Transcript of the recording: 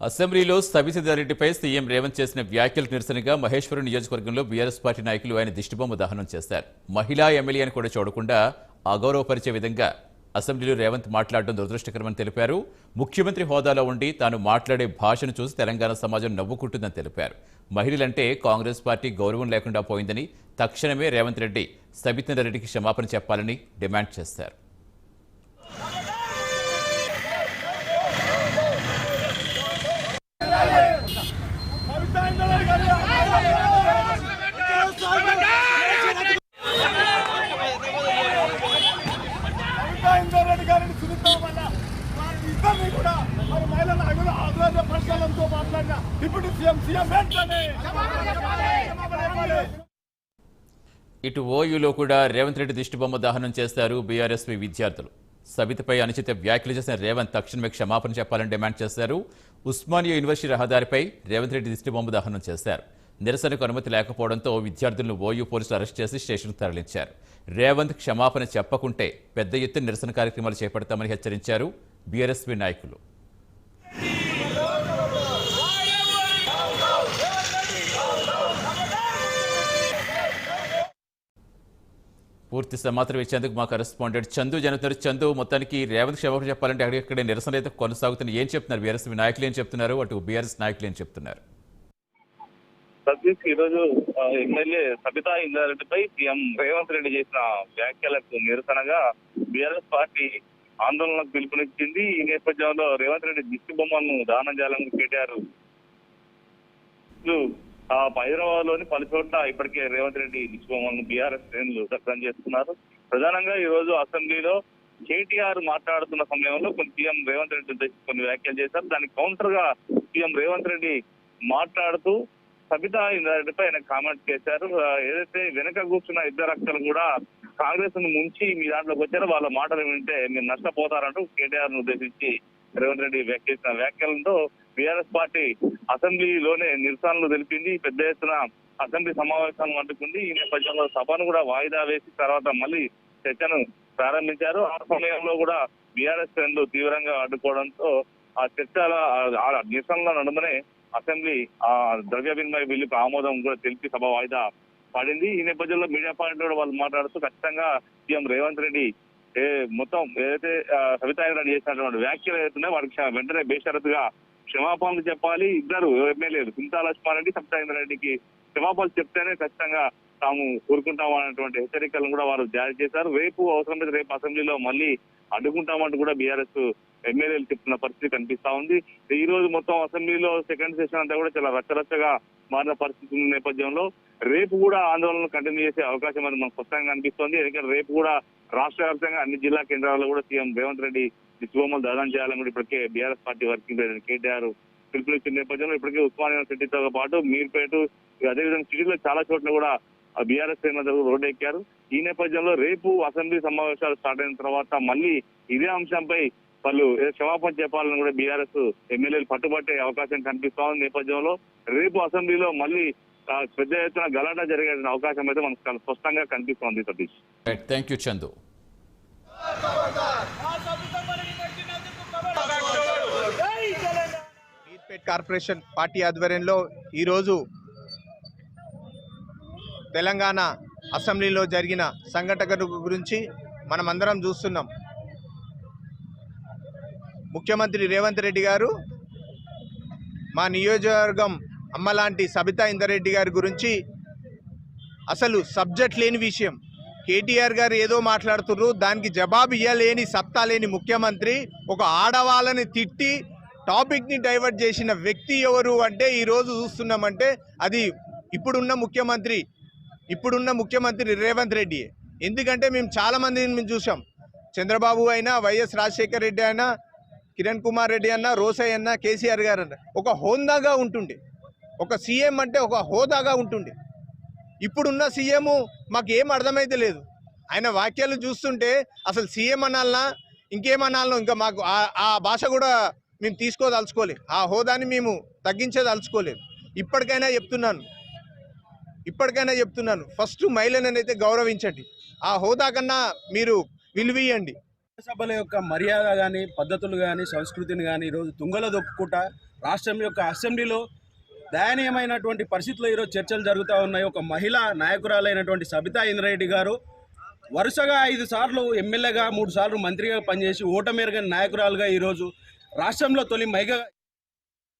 అసెంబ్లీలో సబిసిద్ధారెడ్డిపై సీఎం రేవంత్ చేసిన వ్యాఖ్యలకు నిరసనగా మహేశ్వరం నియోజకవర్గంలో బీఆర్ఎస్ పార్టీ నాయకులు ఆయన దిష్టిబొమ్మ దహనం చేశారు. మహిళా ఎమ్మెల్యేని కూడా చూడకుండా అగౌరవపరిచే విధంగా అసెంబ్లీలో రేవంత్ మాట్లాడడం దురదృష్టకరమని తెలిపారు. ముఖ్యమంత్రి హోదాలో ఉండి తాను మాట్లాడే భాషను చూసి తెలంగాణ సమాజం నవ్వుకుంటుందని తెలిపారు. మహిళలంటే కాంగ్రెస్ పార్టీ గౌరవం లేకుండా పోయిందని తక్షణమే రేవంత్ రెడ్డి సబితారెడ్డికి క్షమాపణ చెప్పాలని డిమాండ్ చేశారు. డిప్యూటీ సీఎం సీఎం వెంటనే ఇటు ఓయూలో కూడా రేవంత్ రెడ్డి దిష్టిబొమ్మ దహనం చేశారు బీఆర్ఎస్పీ విద్యార్థులు. సబితపై అనుచిత వ్యాఖ్యలు చేసిన రేవంత్ తక్షణమే క్షమాపణ చెప్పాలని డిమాండ్ చేశారు. ఉస్మానియా యూనివర్సిటీ రహదారిపై రేవంత్ రెడ్డి దిష్టిబొమ్మ దహనం చేశారు. నిరసనకు అనుమతి లేకపోవడంతో విద్యార్థులను ఓయూ పోలీసులు అరెస్ట్ చేసి స్టేషన్కు తరలించారు. రేవంత్ క్షమాపణ చెప్పకుంటే పెద్ద ఎత్తున నిరసన కార్యక్రమాలు చేపడతామని హెచ్చరించారు బీఆర్ఎస్పీ నాయకులు. పూర్తి సమాచారం ఇచ్చేందుకు మా కరెస్పాండెంట్ చందు జరుగుతున్నారు. చందు మొత్తానికి రేవంత్ క్షమాపణ చెప్పాలంటే అక్కడిక్కడ నిరసన అయితే కొనసాగుతుంది ఏం చెప్తున్నారు? బీఆర్ఎస్ నాయకులు ఏం చెప్తున్నారు? అటు బీఆర్ఎస్ నాయకులు ఏం చెప్తున్నారు? ఈ రోజు ఎమ్మెల్యే సబితా ఇందారెడ్డిపై సీఎం రేవంత్ రెడ్డి చేసిన వ్యాఖ్యలకు నిరసనగా బీఆర్ఎస్ పార్టీ ఆందోళనకు పిలుపునిచ్చింది. ఈ నేపథ్యంలో రేవంత్ రెడ్డి దిష్టి బొమ్మను దానం చేయాలని కేటీఆర్ హైదరాబాద్లోని పలు చోట్ల ఇప్పటికే రేవంత్ రెడ్డి దిష్టి బీఆర్ఎస్ శ్రేణులు దగ్ధం చేస్తున్నారు. ప్రధానంగా ఈ రోజు అసెంబ్లీలో కేటీఆర్ మాట్లాడుతున్న సమయంలో కొన్ని సీఎం రేవంత్ రెడ్డి ఉద్దేశించి కొన్ని వ్యాఖ్యలు చేశారు. దానికి కౌంటర్గా సీఎం రేవంత్ రెడ్డి మాట్లాడుతూ సబితా ఇంద్రారెడ్డిపై ఆయన కామెంట్ చేశారు. ఏదైతే వెనక కూర్చున్న ఇద్దరు అక్కలు కూడా కాంగ్రెస్ను ముంచి మీ దాంట్లోకి వచ్చారో వాళ్ళ మాటలు వింటే మీరు నష్టపోతారంటూ కేటీఆర్ను ఉద్దేశించి రేవంత్ రెడ్డి చేసిన వ్యాఖ్యలతో బీఆర్ఎస్ పార్టీ అసెంబ్లీలోనే నిరసనలు తెలిపింది పెద్ద ఎత్తున అసెంబ్లీ సమావేశాలను అడ్డుకుంది ఈ నేపథ్యంలో సభను కూడా వాయిదా వేసి తర్వాత మళ్ళీ చర్చను ప్రారంభించారు. ఆ సమయంలో కూడా బీఆర్ఎస్ శ్రేణులు తీవ్రంగా అడ్డుకోవడంతో ఆ చర్చల నిరసనల నడుమనే అసెంబ్లీ ఆ ద్రవ్య వినిమయ బిల్లుకు ఆమోదం కూడా తెలిపి సభ వాయిదా పడింది. ఈ నేపథ్యంలో మీడియా పాయింట్ కూడా వాళ్ళు మాట్లాడుతూ ఖచ్చితంగా సీఎం రేవంత్ రెడ్డి ఏ మొత్తం ఏదైతే ఆ, రెడ్డి చేసినటువంటి వ్యాఖ్యలు ఏదైతున్నాయో వాటికి వెంటనే బేషరతుగా క్షమాపణలు చెప్పాలి. ఇద్దరు ఎమ్మెల్యేలు సింతా లక్ష్మారెడ్డి సబితా రెడ్డికి క్షమాపణలు చెప్తేనే ఖచ్చితంగా తాము కోరుకుంటామన్నటువంటి హెచ్చరికలను కూడా వారు జారీ చేశారు. రేపు అవసరమైతే రేపు అసెంబ్లీలో మళ్ళీ అడ్డుకుంటామంటూ కూడా బీఆర్ఎస్ ఎమ్మెల్యేలు చెప్తున్న పరిస్థితి కనిపిస్తా ఉంది. ఈ రోజు మొత్తం అసెంబ్లీలో సెకండ్ సెషన్ అంతా కూడా చాలా రచ్చరచ్చగా మారిన పరిస్థితి ఉన్న నేపథ్యంలో రేపు కూడా ఆందోళన కంటిన్యూ చేసే అవకాశం అనేది మనకు స్పష్టంగా కనిపిస్తోంది. ఎందుకంటే రేపు కూడా రాష్ట్ర వ్యాప్తంగా అన్ని జిల్లా కేంద్రాల్లో కూడా సీఎం రేవంత్ రెడ్డి దిశబొమ్మలు దానం చేయాలని కూడా ఇప్పటికే BRS party working president KTR పిలుపునిచ్చిన నేపథ్యంలో ఇప్పటికే ఉస్మానియా సిటీతో పాటు మీర్పేట అదేవిధంగా సిటీలో చాలా చోట్ల కూడా బీఆర్ఎస్ శ్రేణులు రోడ్డు ఎక్కారు. ఈ నేపథ్యంలో రేపు అసెంబ్లీ సమావేశాలు స్టార్ట్ అయిన తర్వాత మళ్ళీ ఇదే అంశంపై వాళ్ళు ఏదో క్షమాపణ చెప్పాలని కూడా బీఆర్ఎస్ ఎమ్మెల్యేలు పట్టుబట్టే అవకాశం కనిపిస్తా ఉంది నేపథ్యంలో రేపు అసెంబ్లీలో మళ్ళీ పెద్ద ఎత్తున గలాటా జరిగే అవకాశం అయితే మనకు చాలా స్పష్టంగా కనిపిస్తోంది Satish. Thank you Chandu Meerpet corporation party ఆధ్వర్యంలో ఈరోజు తెలంగాణ అసెంబ్లీలో జరిగిన సంఘటన గురించి మనమందరం చూస్తున్నాం. ముఖ్యమంత్రి రేవంత్ రెడ్డి గారు మా నియోజకవర్గం అమ్మలాంటి సబితా ఇందరెడ్డి గారి గురించి అసలు సబ్జెక్ట్ లేని విషయం. కేటీఆర్ గారు ఏదో మాట్లాడుతున్నారు దానికి జవాబు ఇవ్వలేని సత్తా లేని ముఖ్యమంత్రి ఒక ఆడవాళ్ళని తిట్టి టాపిక్ని డైవర్ట్ చేసిన వ్యక్తి ఎవరు అంటే ఈరోజు చూస్తున్నామంటే అది ఇప్పుడున్న ముఖ్యమంత్రి ఇప్పుడున్న ముఖ్యమంత్రి రేవంత్ రెడ్డి. ఎందుకంటే మేము చాలామందిని మేము చూసాం చంద్రబాబు అయినా వైఎస్ రాజశేఖర్ రెడ్డి అయినా కిరణ్ కుమార్ రెడ్డి అన్న రోసయ్య అన్న కేసీఆర్ గారు అన్న ఒక హోందాగా ఉంటుండే. ఒక సీఎం అంటే ఒక హోదాగా ఉంటుండే. ఇప్పుడున్న సీఎం మాకు ఏం అర్థమైతే లేదు. ఆయన వాక్యాలు చూస్తుంటే అసలు సీఎం అనాలనా ఇంకేమనాలనో ఇంకా మాకు ఆ- ఆ భాష కూడా మేము తీసుకోదలుచుకోలేదు ఆ హోదాని మేము తగ్గించేదలుచుకోలేదు. ఇప్పటికైనా చెప్తున్నాను. ఇప్పటికైనా చెప్తున్నాను. ఫస్ట్ మహిళలను అయితే గౌరవించండి. ఆ హోదా కన్నా మీరు విలువియండి సభల యొక్క మర్యాద కానీ పద్ధతులు కానీ సంస్కృతిని కానీ ఈరోజు తుంగలో దొక్కుకుంటా రాష్ట్రం యొక్క అసెంబ్లీలో దయనీయమైనటువంటి పరిస్థితుల్లో ఈరోజు చర్చలు జరుగుతూ ఉన్నాయి. ఒక మహిళా నాయకురాలైనటువంటి సబితా ఇంద్రారెడ్డి గారు వరుసగా ఐదు సార్లు ఎమ్మెల్యేగా మూడు సార్లు మంత్రిగా పనిచేసి ఓటమేరగని నాయకురాలుగా ఈరోజు రాష్ట్రంలో తొలి మైగా